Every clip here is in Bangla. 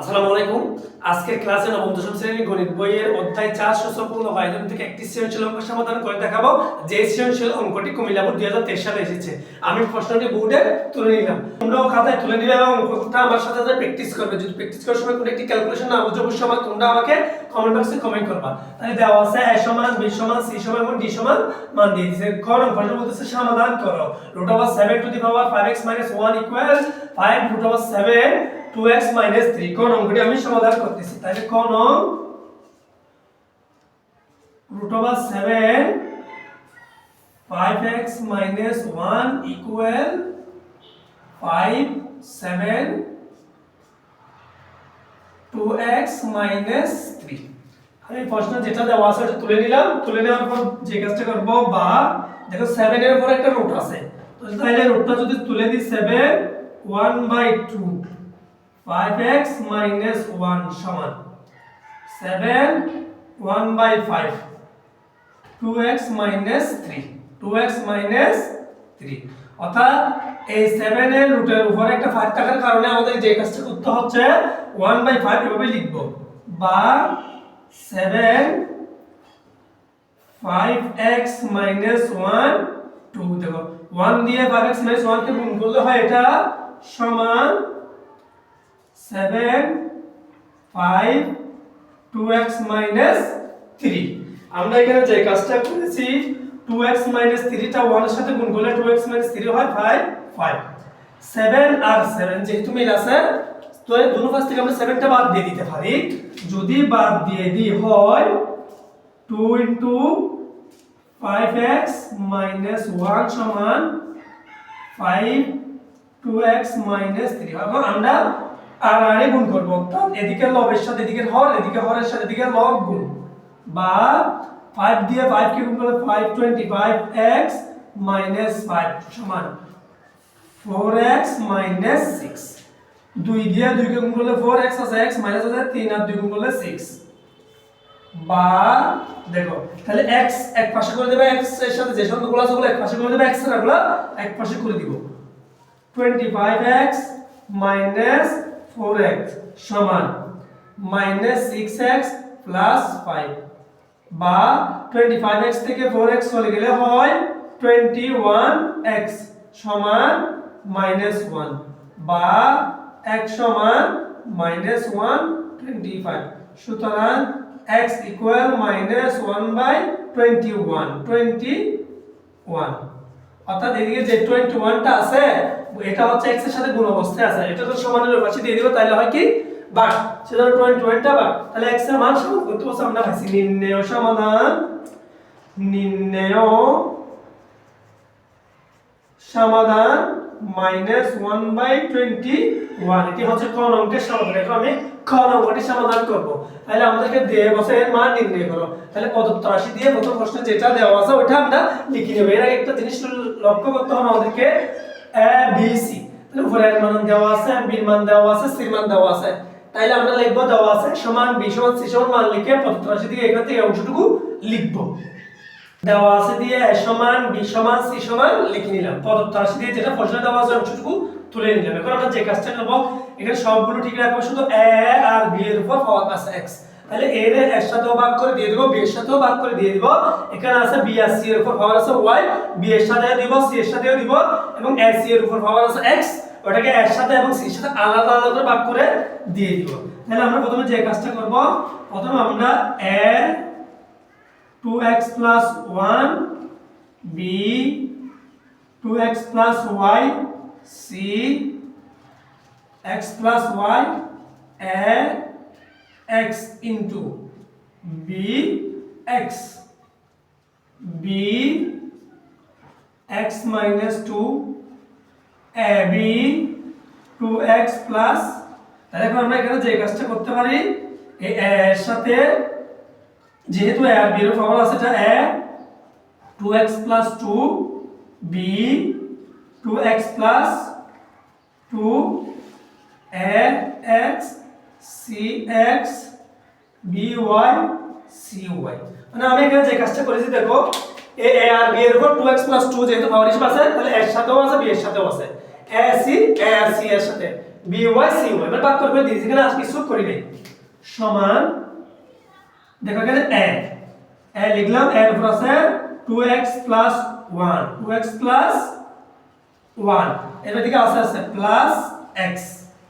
আসসালামু আলাইকুম। আজকের ক্লাসে নবম, দশম শ্রেণির গণিত বইয়ের অধ্যায় চার সূচকপূর্ণ থেকে একটি সৃজনশীল অঙ্ক সমাধান করে দেখাবো। যে সৃজনশীল অঙ্কটি কুমিল্লা বোর্ড দুই হাজার তেইশ সালে এসেছে। আমি প্রশ্নটি বোর্ডে তুলে নিলাম। তোমরাও খাতায় তুলে নিবে এবং অঙ্কটা আমার সাথে সাথে প্র্যাকটিস করবে। যদি প্র্যাকটিস করার সময় কোনো একটি ক্যালকুলেশন না তোমরা আমাকে কমেন্ট বক্সে কমেন্ট করবা। তাহলে দেওয়া আছে এ সমান, বি সমান, সি সমান এবং ডি সমান মান দিয়ে করো সমাধান করো। Root over seven to the power five x minus one equals five root over seven to x minus three কোন অঙ্কটি আমি সমাধান করতেছি। তাহলে কোন root over seven five x minus one equals five seven two x minus three আমি প্রশ্ন যেটা দেওয়া আছে ওটা তুলে নিলাম। তুলে নেওয়ার পর যে কাজটা করব বা দেখো সেভেন এর উপর একটা রুট আছে। তাহলে রুটটা যদি তুলে দিই seven one by two five x minus one সমান seven one by five two x minus three two x minus three অর্থাৎ এই সেভেন এর রুটের উপরে একটা ফাইভ থাকার কারণে আমাদের যে কাজটা করতে হচ্ছে ওয়ান বাই ফাইভ এভাবে লিখব। বা seven five x minus one two দেখো ওয়ান দিয়ে ফাইভ এক্স মাইনাস ওয়ানকে গুণ করলে হয় এটা সমান seven five two x minus three আমরা এখানে যে কাজটা করেছি টু এক্স মাইনাস থ্রিটা ওয়ানের সাথে গুণ করলে টু এক্স মাইনাস থ্রি হয় ফাইভ ফাইভ সেভেন আর সেভেন যেহেতু মিল আছে, তো এই দুটো পাশ থেকে আমরা সেভেনটা বাদ দিয়ে দিতে পারি। যদি বাদ দিয়ে দিই হয় two into five x minus one সমান five two x minus three আমরা আর আরে গুণ করব। অর্থাৎ এদিকে লবের সাথে এদিকে হর, এদিকে হরের সাথে এদিকে লব গুণ। বা ফাইভ দিয়ে ফাইভ কে গুণ করলে five twenty five x minus five সমান ফোর এক্স মাইনাস সিক্স দুই দিয়ে দুই কে গুণ করলে ফোর এক্স আছে এক্স মাইনাস আছে, তিন আর দুই গুণ করলে সিক্স বা দেখো, তাহলে x এক পাশে করে দেবে x এর সাথে, যে সংখ্যাগুলো আছে এক পাশে করে দেবে, x এরগুলো এক পাশে করে দিব। 25x 4x সমান minus 6x plus 5 বা 25x থেকে 4x চলে গেলে হয় 21x সমান minus 1 বা x সমান minus 1 25 সুতরাং x equal minus 1 by 21 21 অর্থাৎ এদিকে যে 21 টা আছে এটা হচ্ছে x এর সাথে গুণ অবস্থায় আছে। এটা তো সমানের পাশে দিয়ে দিব তাহলে হয় কি? বাট সেজন্য 21 টা বাট, তাহলে x এর মান সমান করতে বলছে আমরা পাইছি নির্ণয় সমাধান নির্ণয় সমাধান minus one by twenty one এটি হচ্ছে ক অঙ্কের সমাধান। এখন আমি খ অঙ্কটি সমাধান করব। তাহলে আমাদেরকে দিয়ে বসে এর মান নির্ণয় করো। তাহলে প্রদত্ত রাশি দিয়ে প্রথম প্রশ্নে যেটা দেওয়া আছে ওটা আমরা লিখে নেব। এর আগে একটা জিনিস লক্ষ্য করতে হবে আমাদেরকে। এ তাহলে উপরে এর মান দেওয়া আছে বি মান দেওয়া আছে সি এর মান দেওয়া আছে। তাইলে আমরা লিখব দেওয়া আছে সমান বি সমান সি সমান মান লিখে প্রদত্ত রাশি এখান থেকে অংশটুকু লিখব। দেওয়া আছে দিয়ে সমান বি সমান সি সমান লিখে নিলাম। প্রদত্ত দিয়ে যেটা প্রশ্নে দেওয়া আছে অংশটুকু তুলে নিলাম। এখন আমরা যে কাজটা করব, এখানে সবগুলো ঠিক রাখব, শুধু এ আর বি এর উপর পাওয়ার আছে এক্স তাহলে এ এর এর সাথেও ভাগ করে দিয়ে দিব বি এর সাথেও ভাগ করে দিয়ে দিব। এখানে আছে বি আর সি এর উপর পাওয়ার আছে ওয়াই বি এর সাথে দিব সি এর সাথেও দিব, এবং এ সি এর উপর পাওয়ার আছে এক্স ওটাকে এর সাথে এবং সি এর সাথে আলাদা আলাদা করে ভাগ করে দিয়ে দিব। তাহলে আমরা প্রথমে যে কাজটা করব, প্রথমে আমরা এ 2x plus 1 b 2x plus y, c, x plus y, a x into b x. B x minus 2 a, b 2x plus. তাহলে এখন আমরা এখানে যে কাজটা করতে পারি, এই a এর সাথে যেহেতু আর বি এর ফর্মুলা আছে, এটা এ 2x plus 2 b 2x plus 2 a x c x b y c y মানে আমি এখানে যে কাজটা করেছি, দেখো, এ এ আর বি এর উপর 2x 2 যেহেতু পাওয়ার হিসেবে আছে, তাহলে এর সাথেও আছে, বি এর সাথেও আছে। সি এ আর সি এর সাথে। বি ওয়াই সি ওয়াই মানে ভাগ করে দিয়েছি, এখানে আজকে কিছু করি নাই। সমান, দেখো এখানে এ এ লিখলাম এর উপর আছে 2x 1 2x 1 এর দিকে আছে আছে প্লাস x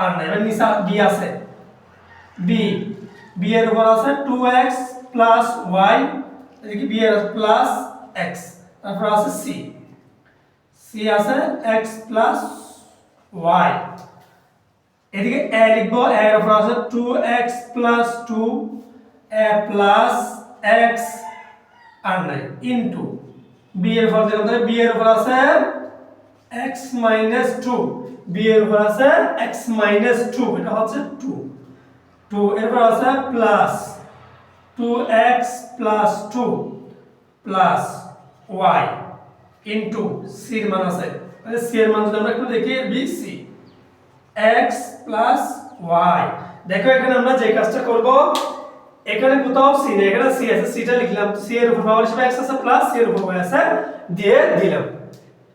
আর না এবার নিচে বি আছে। বি বি এর উপর আছে 2x y এদিকে বি এর প্লাস x? তারপর আছে c. C আছে x y. এদিকে a লিখব এর উপর আছে 2x 2 a প্লাস x আর নাই ইনটু b এর উপর তাহলে b এর উপর আছে x 2 b এর উপর আছে x 2 এটা হচ্ছে 2 2 এর উপর আছে plus 2x 2 plus y into c এর মান আছে। c এর মান যদি আমরা একটু দেখি b c x plus y দেখো, এখানে আমরা যে কাজটা করব, এখানে কোথাও c নেই, এখানে c আছে c টা লিখলাম c এর উপর পাওয়ার হিসেবে x আছে প্লাস c এর উপর y আছে দিয়ে দিলাম।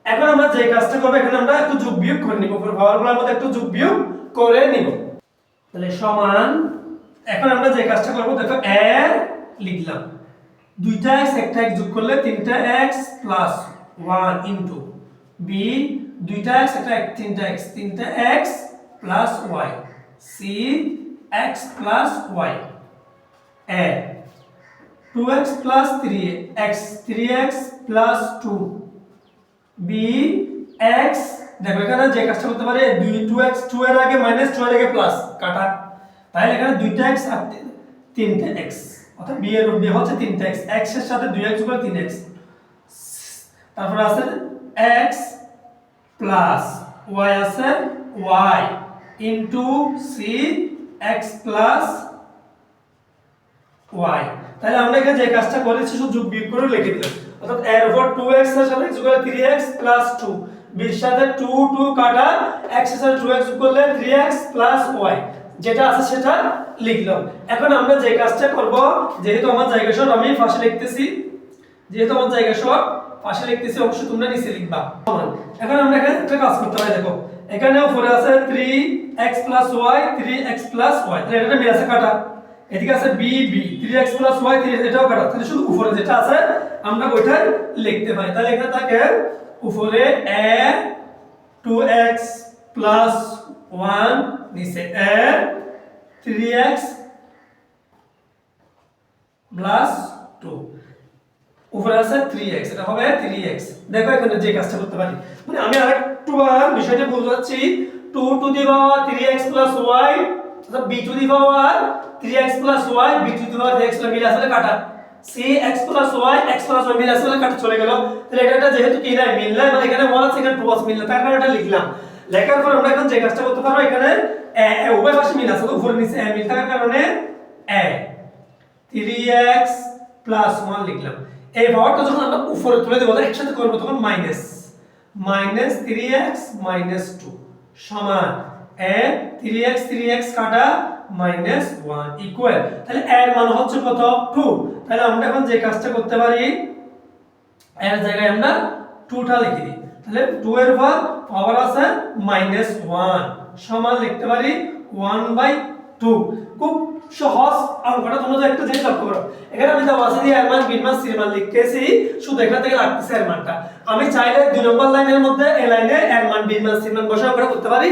এখন আমরা যে কাজটা করব, এখানে আমরা একটু যোগ বিয়োগ করে নিব, উপর পাওয়ারগুলোর মধ্যে একটু যোগ বিয়োগ করে নিব। তাহলে সমান, এখন আমরা যে কাজটা করব, দেখো a লিখলাম। দুইটা x, একটা x যোগ করলে তিনটা x প্লাস 1 ইনটু b, দুইটা x, একটা x তিনটা x তিনটা x plus y, c, x plus y, a 2x plus 3x 3x plus 2 b, x দেখো, এখানে যে কাজটা করতে পারে 2 2x 2 এর আগে মাইনাস 2 এর আগে প্লাস কাটা। তাহলে এখানে দুইটা x আর তিনটা x অর্থাৎ b এর b হচ্ছে তিনটা x x এর সাথে 2x করে 3x তারপর আছে x প্লাস y আছে y into c x plus y তাহলে আমরা এখানে যে কাজটা করেছি, শুধু যোগ বিয়োগ করে লিখে দিলাম। অর্থাৎ এর উপর 2x এর সাথে যোগ করলে 3x 2 b এর সাথে 2 2 কাটা এর সাথে 2x যোগ করলে 3x y যেটা আছে সেটা লিখলাম। এখন আমরা যে কাজটা করব, যেহেতু আমার জায়গা শর্ট আমি পাশে লিখতেছি, যেহেতু আমার জায়গা শর্ট পাশে লিখতেছি, অবশ্যই তোমরা নিচে লিখবা। এখন আমরা এখানে একটা কাজ করতে হবে দেখো। এখানে উপরে আছে 3x y 3x y তাহলে এটা মিল আছে কাটা। এদিকে আছে বি বি 3x y 3 এটাও কাটা। তাহলে শুধু উপরে যেটা আছে, আমরা ওইটা লিখতে পারি। তাহলে এখানে থাকে উপরে a 2x 1 নিচে a 3x 2 উপরে আছে 3x এটা হবে 3x দেখো এখানে যে কাজটা করতে পারি। মানে আমি আরেকটু বার বিষয়টা বোঝাচ্ছি 2 to the power 3x y, অর্থাৎ b to the power 3x y, b to the power 3x মিলে আসলে কাটা। C, x y x y মিলে আসলে কাটা চলে গেল। তাহলে এটা যেহেতু কি নাই, মিল নাই মানে এখানে 1 আছে, এখানে 2 আছে, মিল না তার কারণে এটা লিখলাম। লেখার পর আমরা এখন যে কাজটা করতে পারব, এখানে a উভয় পাশে মিল আছে, তো উপরে নিচে a মিল থাকার কারণে a 3x প্লাস 1 লিখলাম। এই পাওয়ারটা যখন আমরা উপরে তুলে দেবো, তাহলে একসাথে করব তখন মাইনাস মাইনাস 3x মাইনাস 2 সমান। a 3x 3x কাটা মাইনাস 1 ইকুয়াল। তাহলে এর মান হচ্ছে কত? 2 তাহলে আমরা এখন যে কাজটা করতে পারি, এর জায়গায় আমরা 2 টা লিখে দিই। তাহলে 2 এর উপর পাওয়ার আছে মাইনাস 1 সমান লিখতে পারি 1 বাই টু। খুব সহজ অঙ্কটা, তোমরা তো একটা জিনিস লক্ষ্য করো। এখানে আমি দেওয়া আছে এর মান বির মান সির মান লিখতেছি, শুধু এখান থেকে লাগতেছে এর মানটা। আমি চাইলে দুই নম্বর লাইনের মধ্যে এই লাইনে এর মান বির মান সির মান বসে আমরা করতে পারি।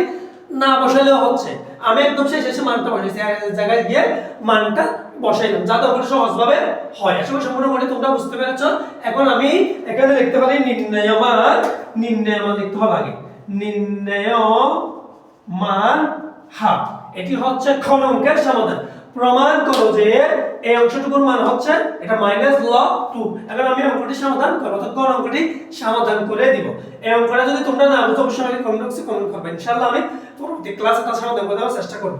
না বসালেও হচ্ছে। আমি একদম শেষ শেষে মানটা বসাইছি জায়গায় গিয়ে মানটা বসাইলাম যাতে অঙ্কটা সহজভাবে হয়। আসলে সম্পূর্ণ করে তোমরা বুঝতে পেরেছ। এখন আমি এখানে লিখতে পারি নির্ণয় মান। নির্ণয় মান হবে আগে। নির্ণয় মান এটি হচ্ছে খন অঙ্কের সমাধান। প্রমাণ করো যে এই অংশটুকুর মান হচ্ছে এটা মাইনাস লগ টু এখন আমি অঙ্কটি সমাধান করব। কোন অঙ্কটি সমাধান করে দিব। এই অঙ্কটা যদি তোমরা না বুঝো, অবশ্যই আমাকে কমেন্ট বক্সে কমেন্ট করবে। ইনশাআল্লাহ আমি পরবর্তী ক্লাসে তার সমাধান করে দেওয়ার চেষ্টা করব।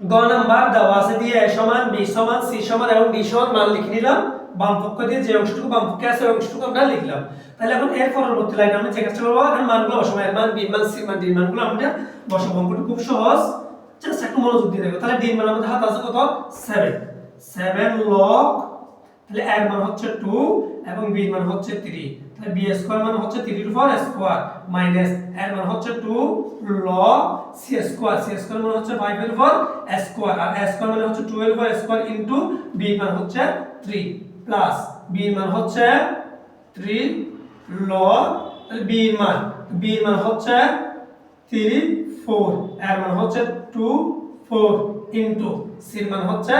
গ নাম্বার দেওয়া আছে, দিয়ে a সমান b সমান c সমান এবং d সমান মান লিখে নিলাম। বাম পক্ষ দিয়ে যে অংশটুকু বাম পক্ষে আছে, ওই অংশটুকু আমরা লিখলাম। তাহলে এখন এর পরবর্তী লাইনে আমরা যে কাজটা করব, এখন মানগুলো বসাবো। এর মান b মান c মান d মানগুলো আমরা বসাবো। অঙ্কটা খুব সহজ। জাস্ট একটু মনোযোগ দিয়ে দেখো। তাহলে এর মান আমাদের হাতে আছে কত? 7 7 লগ তাহলে এর মান হচ্ছে 2 এবং এর মান হচ্ছে 3 তাহলে b স্কয়ার মান হচ্ছে 3 এর উপর স্কয়ার মাইনাস এর মান হচ্ছে টু ল সি স্কোয়ার সি স্কোয়ার মানে হচ্ছে ফাইভ এর উপর স্কোয়ার আর স্কোয়ার মানে হচ্ছে টু এর স্কোয়ার ইন্টু বি মান হচ্ছে থ্রি প্লাস বি মান হচ্ছে থ্রি লগ বি মান। বি মান হচ্ছে থ্রি ফোর এর মান হচ্ছে টু ফোর ইন্টু সির মান হচ্ছে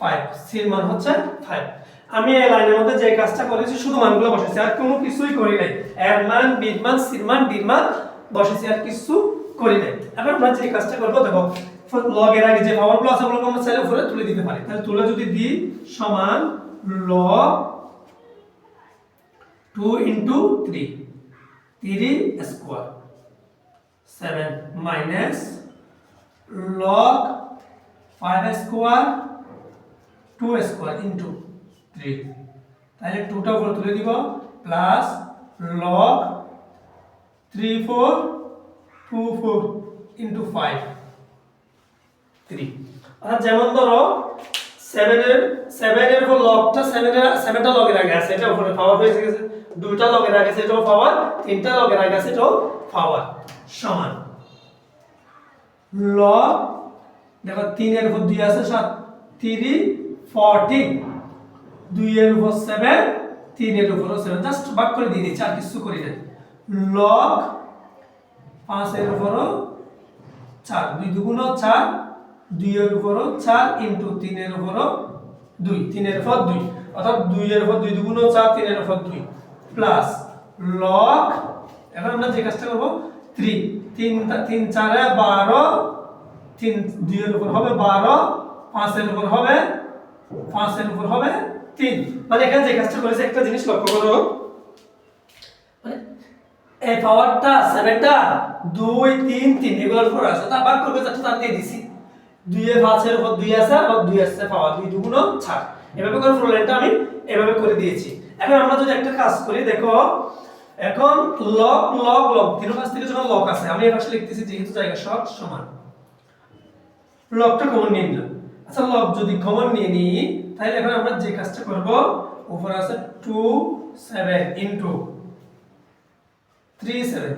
ফাইভ সির মান হচ্ছে ফাইভ আমি এই লাইনের মধ্যে যে কাজটা করেছি, শুধু মানগুলো বসেছি আর কোনো কিছুই করি নাই। এর মান, বির মান সির মান বসেছি আর কিছু করি নাই। এখন আমরা কাজটা করব, দেখো লগের আগে যে পাওয়ারগুলো আছে ওগুলো আমরা চাইলে উপরে তুলে দিতে পারি। তাহলে তুলে যদি দিই, সমান log two into three three square seven minus log five square two square into three তাহলে টুটা উপরে তুলে দিব plus log three four two four into five three অর্থাৎ যেমন ধরো সেভেনের সেভেনের উপর লগটা সেভেনের সেভেনটা লগের আগে আছে, এটা উপরে পাওয়ার হয়ে গেছে। দুইটা লগের আগে আছে, এটাও পাওয়ার তিনটা লগের আগে আছে, এটাও পাওয়ার সমান। লগ দেখো, তিনের উপর দুই আছে, সাত থ্রি ফোরটিন দুইয়ের উপর সেভেন তিনের উপর সেভেন জাস্ট ভাগ করে দিয়ে দিচ্ছি আর কিছু করি না লগ পাঁচের উপরও চার দুই দুগুণ চার দুইয়ের উপরও চার ইন্টু তিনের উপরও দুই তিনের উপর দুই অর্থাৎ দুইয়ের উপর দুই দুগুণ চার তিনের উপর দুই প্লাস লগ এখন আমরা যে কাজটা করব থ্রি তিন তিন চারে বারো তিন দুইয়ের উপর হবে বারো পাঁচের উপর হবে পাঁচের উপর হবে তিন। মানে এখানে যে কাজটা করেছে, একটা জিনিস লক্ষ্য করো। মানে এই পাওয়ারটা সেভেনটা দুই, তিন তিন, এগুলোর উপর আছে। তা ভাগ করবে যাচ্ছে তার দিয়ে দিছি। দুইয়ে পাঁচের উপর দুই আছে, আবার দুই আছে পাওয়া দুই দুগুণ ছাড় এভাবে করে ফুল লাইনটা আমি এভাবে করে দিয়েছি। এখন আমরা যদি একটা কাজ করি, দেখো, এখন লক লক লক তিন পাশ থেকে যখন লক আছে, আমি এই পাশে লিখতেছি, যেহেতু জায়গা সব সমান। লকটা কমন নিয়ে নিলাম আচ্ছা লক যদি কমন নিয়ে নিই, তাহলে এখন আমরা যে কাজটা করব, উপরে আছে two seven into three seven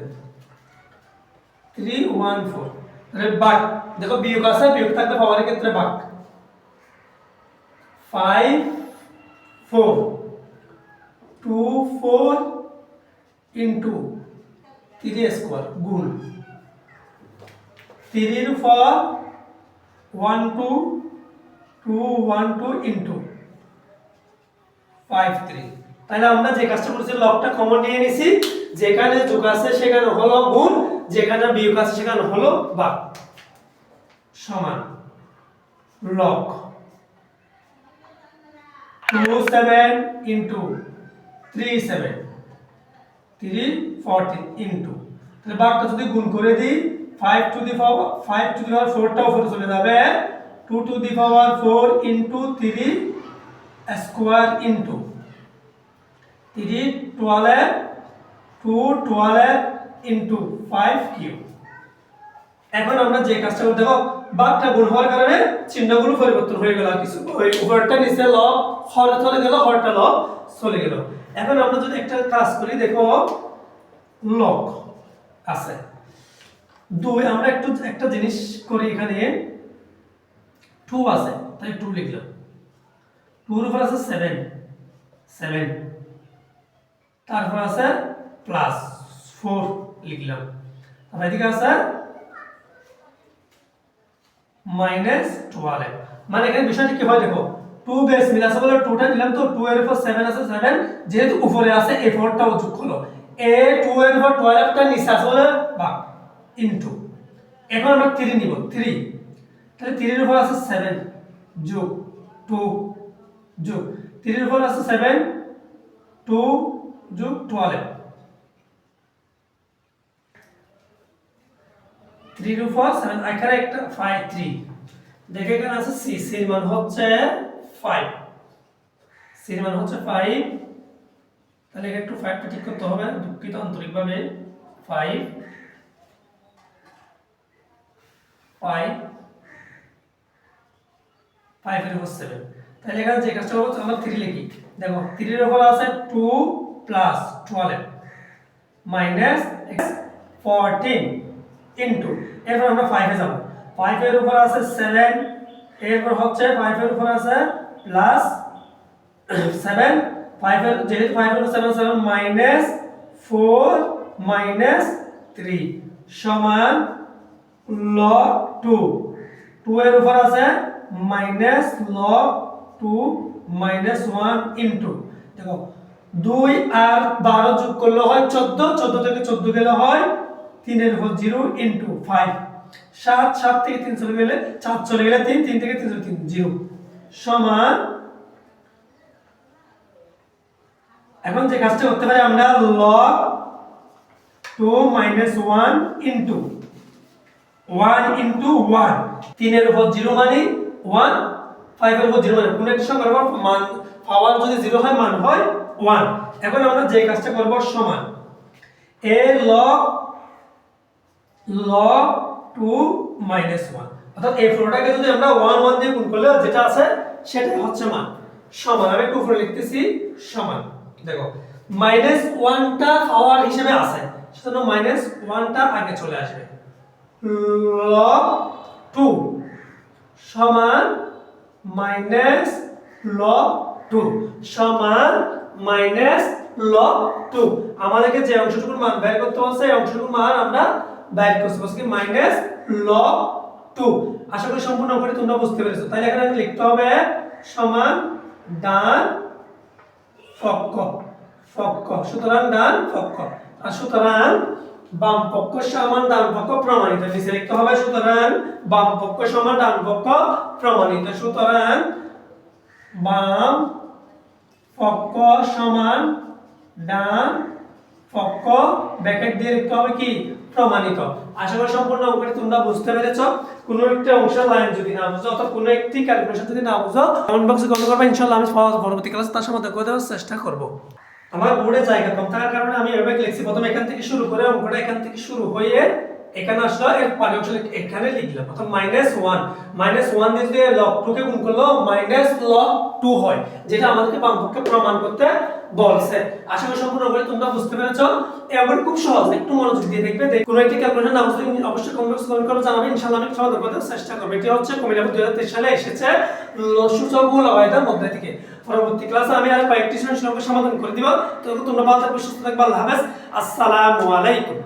three one four তাহলে বাক, দেখো বিয়োগ আছে, বিয়োগ থাকলে পাওয়ারের ক্ষেত্রে বাক। Five four two four into three square গুণ। থ্রির for one two two one two into five three তাহলে আমরা যে কাজটা করেছি লবটা কমন নিয়ে নিছি। যেখানে যোগ আছে, সেখানে হলো গুণ। যেখানে বিয়োগ আছে, সেখানে হলো বাক সমান। Log two seven into three seven three fourteen into তাহলে বাঘটা যদি গুণ করে দিই five to the power five to the power ফোরটা উপরে চলে যাবে। Two two the power four into three square into three twelve two twelve into five q এখন আমরা যে কাজটা করতে দেখো বাঘটা গুণ হওয়ার কারণে চিহ্নগুলো পরিবর্তন হয়ে গেল কিছু। ওই উপরটা নিচে লব, হরে চলে গেল, হরটা লব, চলে গেল। এখন আমরা যদি একটা কাজ করি, দেখো লক আছে। দুই, আমরা একটু একটা জিনিস করি এখানে। টু আছে তাই টু লিখলাম। টুর উপর আছে সেভেন সেভেন তারপর আছে প্লাস ফোর লিখলাম। তারপর এদিকে আছে মাইনাস টুয়েলভ মানে এখানে বিষয়টা কি হয় দেখো টু বেস মিল আছে বলে টুটা নিলাম তো টু এর উপর সেভেন আছে সেভেন যেহেতু উপরে আছে এ ফোরটাও যোগ হলো এ টু এর উপর টুয়েলভটা নিচে আছে বলে বা ইনটু এখন আমরা থ্রি নিব থ্রি তাহলে থ্রির উপর আছে সেভেন যোগ টু যোগ। থ্রির উপর আছে সেভেন টু যোগ twelve three two four seven এখানে একটা ফাইভ থ্রি দেখে এখানে আছে সি সির মান হচ্ছে ফাইভ সির মান হচ্ছে ফাইভ তাহলে একটু ফাইভটা ঠিক করতে হবে, দুঃখিত, আন্তরিকভাবে ফাইভ ফাইভ ফাইভ এর উপর সেভেন তাহলে এখানে যে কাজটা করব আমরা থ্রি লিখি। দেখো থ্রির উপর আছে two plus twelve minus x fourteen into এরপর আমরা ফাইভে যাব। ফাইভের উপর আছে সেভেন এরপর হচ্ছে ফাইভের উপর আছে প্লাস সেভেন ফাইভের যেহেতু ফাইভের seven seven minus four minus three সমান লগ টু টু এর উপর আছে minus log two minus one into দেখো, দুই আর বারো যোগ করলে হয় চোদ্দ চোদ্দ থেকে চোদ্দ গেলে হয় তিনের উপর জিরো ইন্টু ফাইভ সাত সাত থেকে তিন চলে গেলে, চার চলে গেলে তিন তিন থেকে তিন তিন, জিরো। সমান, এখন যে কাজটা করতে পারি আমরা log two minus one into one into one তিনের উপর জিরো মানে ওয়ান ফাইভের উপর জিরো মানে কোনো একটা সংখ্যার উপর মান পাওয়ার যদি জিরো হয়, মান হয় ওয়ান এখন আমরা যে কাজটা করব সমান। এ log log two minus one অর্থাৎ এই ফ্লোটাকে যদি আমরা ওয়ান ওয়ান দিয়ে গুণ করলে যেটা আছে, সেটাই হচ্ছে মান। সমান, আমি একটু উপরে লিখতেছি, সমান। দেখো মাইনাস ওয়ানটা পাওয়ার হিসেবে আছে, সেজন্য মাইনাস ওয়ানটা আগে চলে আসবে। লগ টু সমান মাইনাস লগ টু সমান মাইনাস লগ টু আমাদেরকে যে অংশটুকুর মান বের করতে বলছে, এই অংশটুকুর মান আমরা বের করছি। বলছি মাইনাস লগ টু আশা করি সম্পূর্ণ করে তোমরা বুঝতে পেরেছ। তাহলে এখানে লিখতে হবে সমান ডান পক্ষ পক্ষ সুতরাং ডান পক্ষ আর সুতরাং বাম পক্ষ সমান ডান পক্ষ প্রমাণিত। নিচে লিখতে হবে, সুতরাং বাম পক্ষ সমান ডান পক্ষ প্রমাণিত। সুতরাং বাম পক্ষ সমান ডান পক্ষ, ব্র্যাকেট দিয়ে লিখতে হবে কি? প্রমাণিত। আশা করি সম্পূর্ণ অঙ্কটি তোমরা বুঝতে পেরেছ। কোনো একটা অংশ লাইন যদি না বুঝো অথবা কোনো একটি ক্যালকুলেশন যদি না বুঝো কমেন্ট বক্সে কমেন্ট করবে। ইনশাআল্লাহ আমি পরবর্তী ক্লাসে তার সাথে করে দেওয়ার চেষ্টা করব। আমার বোর্ডে জায়গা কম। থাকার কারণে আমি এভাবে লিখছি। প্রথমে এখান থেকে শুরু করে অঙ্কটা এখান থেকে শুরু হয়ে এখানে আসলো এর পরে অংশ এখানে লিখলাম। অর্থাৎ মাইনাস ওয়ান মাইনাস ওয়ান দিয়ে যদি লগ টু কে গুণ করল মাইনাস লগ টু হয়, যেটা আমাদেরকে বামপক্ষে প্রমাণ করতে বলছে। আশা করি সম্পূর্ণ করে তোমরা বুঝতে পেরেছ। অঙ্কটা খুব সহজ, একটু মনোযোগ দিয়ে দেখবে। দেখ- কোনো একটি ক্যালকুলেশন না বুঝলে অবশ্যই কমেন্ট বক্সে কমেন্ট করে জানাবে, ইনশাআল্লাহ আমি সমাধান করতে চেষ্টা করব। এটি হচ্ছে কুমিল্লা দুই সালে এসেছে সূচক আয়তার মধ্যে থেকে। পরবর্তী ক্লাসে আমি আর কয়েকটি সমস্যা সমাধান করে দিব। তো তোমরা ভালো থাকবে, সুস্থ থাকবে। আল্লাহ হাফেজ। আসসালামু আলাইকুম।